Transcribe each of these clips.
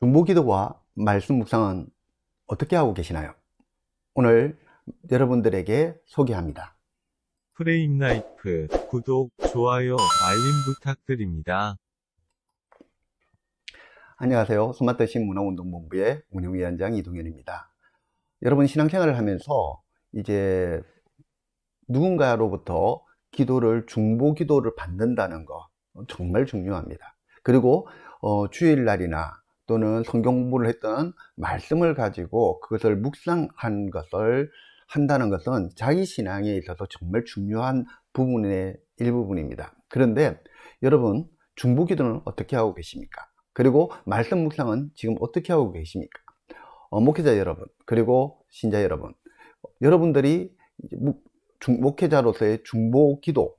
중보기도와 말씀 묵상은 어떻게 하고 계시나요? 오늘 여러분들에게 소개합니다. 프레임 라이프 구독, 좋아요, 알림 부탁드립니다. 안녕하세요. 스마트 신문화운동본부의 운영위원장 이동현입니다. 여러분 신앙생활을 하면서 이제 누군가로부터 기도를 중보 기도를 받는다는 거 정말 중요합니다. 그리고 어, 주일날이나 또는 성경 공부를 했던 말씀을 가지고 그것을 묵상한 것을 한다는 것은 자기 신앙에 있어서 정말 중요한 부분의 일부분입니다. 그런데 여러분 중보 기도는 어떻게 하고 계십니까? 그리고 말씀 묵상은 지금 어떻게 하고 계십니까? 어, 목회자 여러분 그리고 신자 여러분 여러분들이 묵- 중- 목회자로서의 중보 기도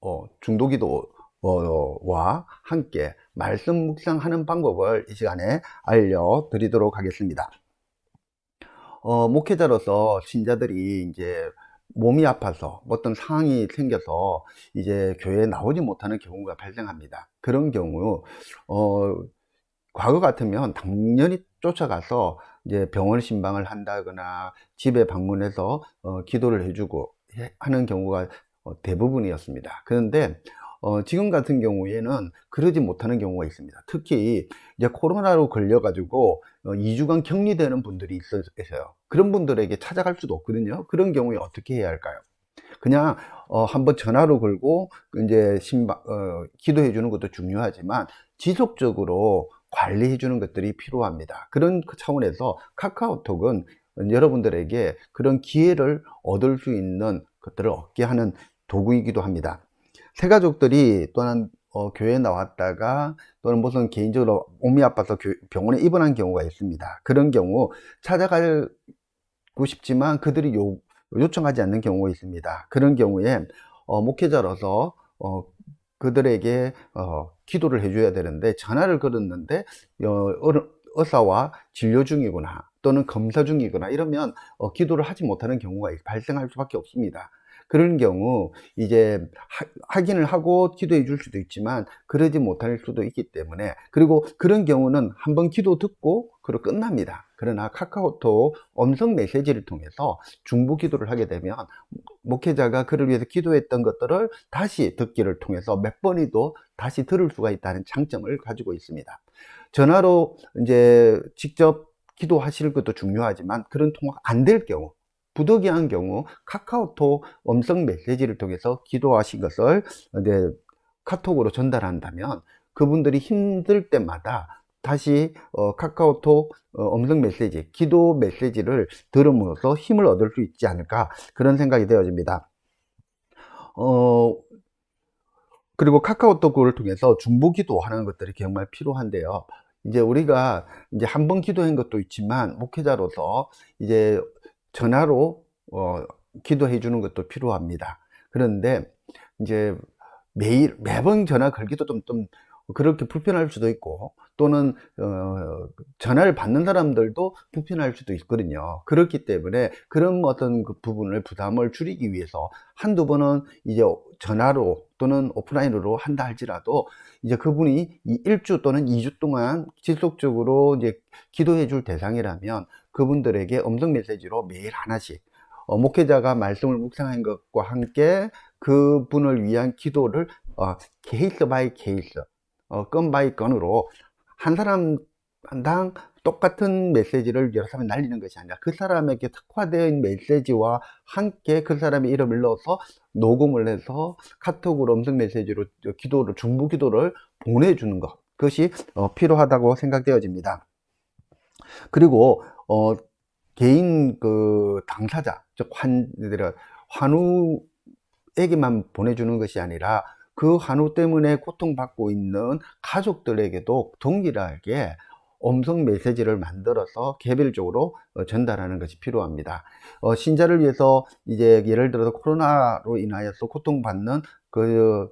어, 중도 기도 와 함께 말씀 묵상하는 방법을 이 시간에 알려드리도록 하겠습니다. 어, 목회자로서 신자들이 이제 몸이 아파서 어떤 상황이 생겨서 이제 교회에 나오지 못하는 경우가 발생합니다. 그런 경우, 어, 과거 같으면 당연히 쫓아가서 이제 병원 신방을 한다거나 집에 방문해서 어, 기도를 해주고 해- 하는 경우가 어, 대부분이었습니다. 그런데 어, 지금 같은 경우에는 그러지 못하는 경우가 있습니다. 특히 이제 코로나로 걸려가지고 어, 2주간 격리되는 분들이 있어- 있어요. 그런 분들에게 찾아갈 수도 없거든요. 그런 경우에 어떻게 해야 할까요? 그냥 어, 한번 전화로 걸고 이제 신방 어, 기도해 주는 것도 중요하지만 지속적으로 관리해 주는 것들이 필요합니다. 그런 그 차원에서 카카오톡은 여러분들에게 그런 기회를 얻을 수 있는 것들을 얻게 하는 도구이기도 합니다. 새 가족들이 또는 어, 교회에 나왔다가 또는 무슨 개인적으로 몸이 아파서 교- 병원에 입원한 경우가 있습니다. 그런 경우 찾아가고 싶지만 그들이 요, 요청하지 않는 경우가 있습니다. 그런 경우에 어, 목회자로서 어, 그들에게 어, 기도를 해줘야 되는데 전화를 걸었는데 어, 어- 의사와 진료 중이거나 또는 검사 중이거나 이러면 어, 기도를 하지 못하는 경우가 발생할 수밖에 없습니다. 그런 경우 이제 하- 확인을 하고 기도해 줄 수도 있지만 그러지 못할 수도 있기 때문에 그리고 그런 경우는 한번 기도 듣고 그로 끝납니다. 그러나 카카오톡 음성 메시지를 통해서 중보 기도를 하게 되면 목회자가 그를 위해서 기도했던 것들을 다시 듣기를 통해서 몇 번이도 다시 들을 수가 있다는 장점을 가지고 있습니다. 전화로 이제 직접 기도하실 것도 중요하지만 그런 통화가 안 될 경우 부득이한 경우 카카오톡 음성 메시지를 통해서 기도하신 것을 이제 카톡으로 전달한다면 그분들이 힘들 때마다 다시 어, 카카오톡 어, 음성 메시지, 기도 메시지를 들음으로써 힘을 얻을 수 있지 않을까 그런 생각이 되어집니다. 어, 그리고 카카오톡을 통해서 중보 기도하는 것들이 정말 필요한데요. 이제 우리가 이제 한 번 기도한 것도 있지만 목회자로서 이제 전화로 어, 기도해 주는 것도 필요합니다. 그런데 이제 매일 매번 전화 걸기도 좀, 좀 그렇게 불편할 수도 있고 또는 어, 전화를 받는 사람들도 불편할 수도 있거든요. 그렇기 때문에 그런 어떤 그 부분을 부담을 줄이기 위해서 한두 번은 이제 전화로 또는 오프라인으로 한다 할지라도 이제 그분이 이 일주 또는 2주 동안 지속적으로 이제 기도해 줄 대상이라면 그분들에게 음성 메시지로 매일 하나씩 어, 목회자가 말씀을 묵상한 것과 함께 그분을 위한 기도를 어, 케이스 바이 케이스, 어, 건 바이 건으로 한 사람당 똑같은 메시지를 여러 사람이 날리는 것이 아니라 그 사람에게 특화된 메시지와 함께 그 사람의 이름을 넣어서 녹음을 해서 카톡으로 음성 메시지로 기도를 중부 기도를 보내주는 것 그것이 어, 필요하다고 생각되어집니다. 그리고 어, 개인 그 당사자 즉 환, 환우에게만 보내주는 것이 아니라 그 환우 때문에 고통받고 있는 가족들에게도 동일하게 음성 메시지를 만들어서 개별적으로 어, 전달하는 것이 필요합니다. 어, 신자를 위해서 이제 예를 들어서 코로나로 인하여서 고통받는 그 어,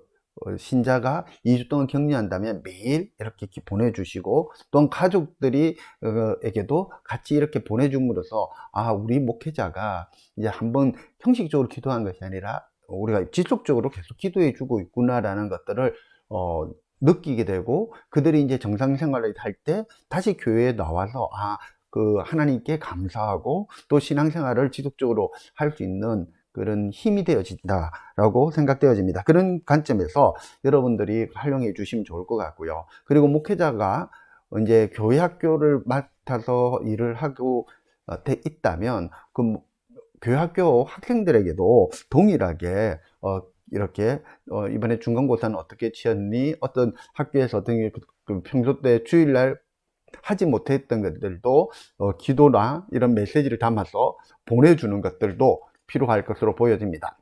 신자가 2주 동안 격리한다면 매일 이렇게 기- 보내주시고 또는 가족들이 어, 에게도 같이 이렇게 보내줌으로써 아 우리 목회자가 이제 한번 형식적으로 기도한 것이 아니라 우리가 지속적으로 계속 기도해 주고 있구나라는 것들을 어, 느끼게 되고 그들이 이제 정상 생활을 할 때 다시 교회에 나와서 아, 그 하나님께 감사하고 또 신앙생활을 지속적으로 할 수 있는 그런 힘이 되어진다라고 생각되어집니다. 그런 관점에서 여러분들이 활용해 주시면 좋을 것 같고요. 그리고 목회자가 이제 교회 학교를 맡아서 일을 하고 어, 돼 있다면 그 뭐- 교회 학교 학생들에게도 동일하게 어, 이렇게 어, 이번에 중간고사는 어떻게 치었니? 어떤 학교에서 어떤 그- 그 평소 때 주일날 하지 못했던 것들도 어, 기도나 이런 메시지를 담아서 보내주는 것들도 필요할 것으로 보여집니다.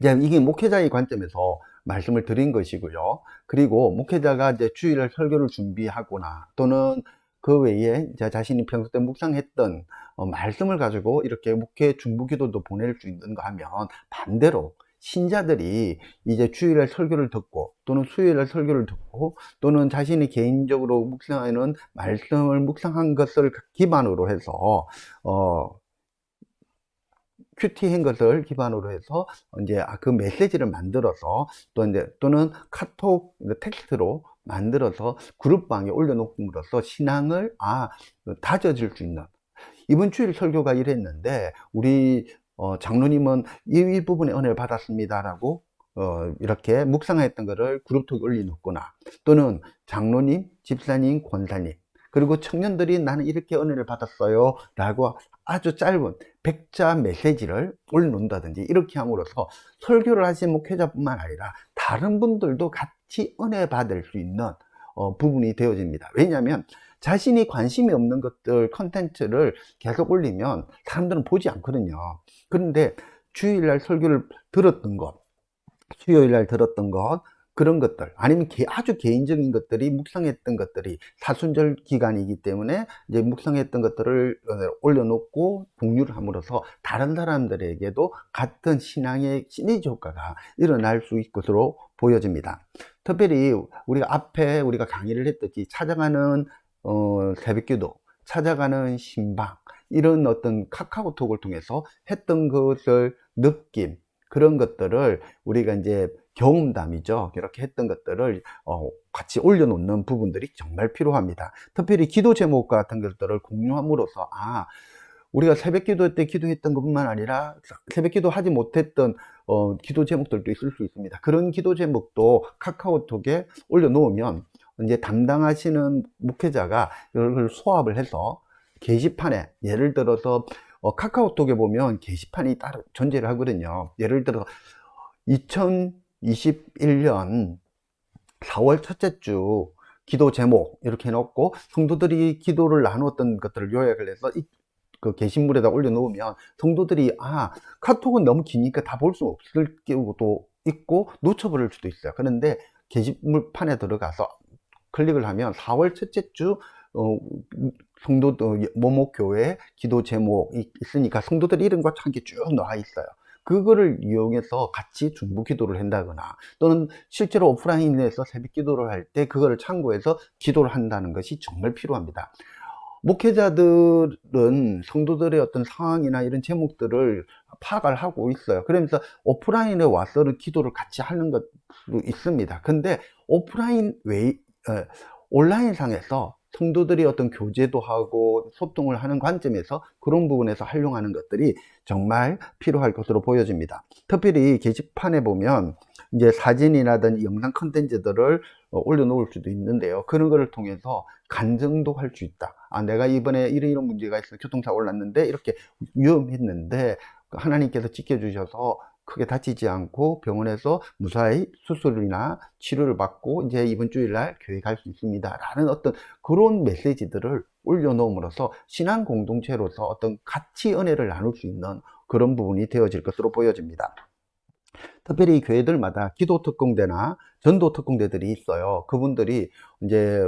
이제 이게 목회자의 관점에서 말씀을 드린 것이고요. 그리고 목회자가 이제 주일날 설교를 준비하거나 또는 그 외에 제 자신이 평소 때 묵상했던 어, 말씀을 가지고 이렇게 목회 중부 기도도 보낼 수 있는가 하면 반대로 신자들이 이제 주일날 설교를 듣고 또는 수요일날 설교를 듣고 또는 자신이 개인적으로 묵상하는 말씀을 묵상한 것을 기반으로 해서 어 큐티한 것을 기반으로 해서 이제 아, 그 메시지를 만들어서 또 이제 또는 카톡 텍스트로 만들어서 그룹방에 올려놓음으로써 신앙을 아 다져질 수 있는. 이번 주일 설교가 이랬는데 우리 어, 장로님은 이, 이 부분에 은혜를 받았습니다라고 어, 이렇게 묵상했던 것을 그룹톡에 올려놓거나 또는 장로님, 집사님, 권사님 그리고 청년들이 나는 이렇게 은혜를 받았어요 라고 아주 짧은 백자 메시지를 올려놓는다든지 이렇게 함으로써 설교를 하신 목회자뿐만 아니라 다른 분들도 같이 은혜 받을 수 있는 어, 부분이 되어집니다. 왜냐하면 자신이 관심이 없는 것들 컨텐츠를 계속 올리면 사람들은 보지 않거든요. 그런데 주일날 설교를 들었던 것, 수요일날 들었던 것, 그런 것들, 아니면 개- 아주 개인적인 것들이 묵상했던 것들이 사순절 기간이기 때문에 이제 묵상했던 것들을 어, 올려놓고 공유를 함으로써 다른 사람들에게도 같은 신앙의 시너지 효과가 일어날 수 있을 것으로 보여집니다. 특별히 우리가 앞에 우리가 강의를 했듯이 찾아가는 어, 새벽기도, 찾아가는 신방 이런 어떤 카카오톡을 통해서 했던 것을 느낌 그런 것들을 우리가 이제 경험담이죠. 이렇게 했던 것들을 어, 같이 올려놓는 부분들이 정말 필요합니다. 특별히 기도 제목 같은 것들을 공유함으로써 아 우리가 새벽 기도 때 기도했던 것뿐만 아니라 새벽 기도 하지 못했던 어, 기도 제목들도 있을 수 있습니다. 그런 기도 제목도 카카오톡에 올려놓으면 이제 담당하시는 목회자가 이걸 수합을 해서 게시판에 예를 들어서 어, 카카오톡에 보면 게시판이 따로 존재를 하거든요. 예를 들어 2021년 4월 첫째 주 기도 제목 이렇게 해놓고 성도들이 기도를 나누었던 것들을 요약을 해서 이, 그 게시물에다 올려놓으면 성도들이 아 카톡은 너무 기니까 다 볼 수 없을 경우도 있고 놓쳐버릴 수도 있어요. 그런데 게시물판에 들어가서 클릭을 하면 4월 첫째 주 어, 성도 모모 교회 기도 제목이 있으니까 성도들 이름과 함께 쭉 나와 있어요. 그거를 이용해서 같이 중부 기도를 한다거나 또는 실제로 오프라인에서 새벽 기도를 할 때 그거를 참고해서 기도를 한다는 것이 정말 필요합니다. 목회자들은 성도들의 어떤 상황이나 이런 제목들을 파악을 하고 있어요. 그러면서 오프라인에 와서는 기도를 같이 하는 것도 있습니다. 근데 오프라인 외, 어, 온라인 상에서 성도들이 어떤 교제도 하고 소통을 하는 관점에서 그런 부분에서 활용하는 것들이 정말 필요할 것으로 보여집니다. 특별히 게시판에 보면 이제 사진이라든지 영상 컨텐츠들을 어, 올려놓을 수도 있는데요. 그런 거를 통해서 간증도 할 수 있다. 아, 내가 이번에 이런 이런 문제가 있어 교통사고 를 났는데 이렇게 위험했는데 하나님께서 지켜주셔서 크게 다치지 않고 병원에서 무사히 수술이나 치료를 받고 이제 이번 주일날 교회 갈 수 있습니다. 라는 어떤 그런 메시지들을 올려놓음으로써 신앙 공동체로서 어떤 같이 은혜를 나눌 수 있는 그런 부분이 되어질 것으로 보여집니다. 특별히 교회들마다 기도 특공대나 전도 특공대들이 있어요. 그분들이 이제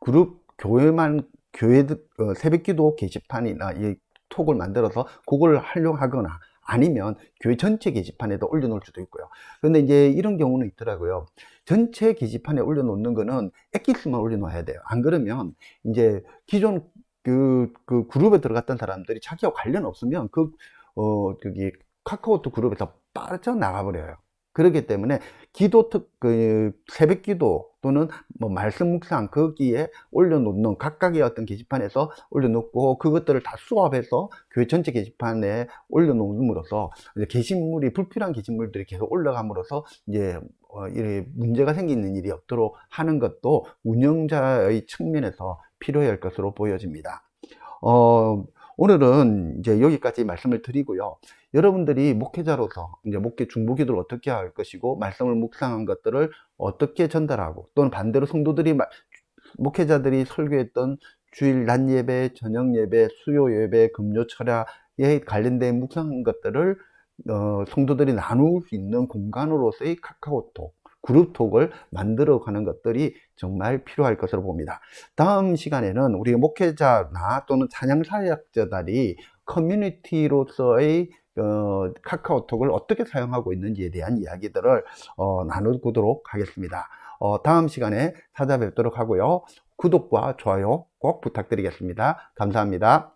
그룹 교회만 교회들 어, 새벽 기도 게시판이나 이 톡을 만들어서 그걸 활용하거나 아니면 교회 전체 게시판에도 올려놓을 수도 있고요. 그런데 이제 이런 경우는 있더라고요. 전체 게시판에 올려놓는 거는 엑기스만 올려놓아야 돼요. 안 그러면 이제 기존 그, 그 그룹에 들어갔던 사람들이 자기와 관련 없으면 그, 어, 저기 카카오톡 그룹에서 빠져 나가 버려요. 그렇기 때문에 기도 특, 그, 새벽 기도 또는 뭐 말씀 묵상 거기에 올려놓는 각각의 어떤 게시판에서 올려놓고 그것들을 다 수합해서 교회 전체 게시판에 올려놓음으로써 게시물이 불필요한 게시물들이 계속 올라감으로써 이제 어, 이 문제가 생기는 일이 없도록 하는 것도 운영자의 측면에서 필요할 것으로 보여집니다. 어, 오늘은 이제 여기까지 말씀을 드리고요. 여러분들이 목회자로서 이제 목회 중보기도를 어떻게 할 것이고 말씀을 묵상한 것들을 어떻게 전달하고 또는 반대로 성도들이 마- 목회자들이 설교했던 주일 낮 예배, 저녁 예배, 수요 예배, 금요 철야에 관련된 묵상한 것들을 어, 성도들이 나눌 수 있는 공간으로서의 카카오톡, 그룹톡을 만들어 가는 것들이 정말 필요할 것으로 봅니다. 다음 시간에는 우리 목회자나 또는 찬양 사역자들이 커뮤니티로서의 어, 카카오톡을 어떻게 사용하고 있는지에 대한 이야기들을 어, 나누도록 하겠습니다. 어, 다음 시간에 찾아뵙도록 하고요. 구독과 좋아요 꼭 부탁드리겠습니다. 감사합니다.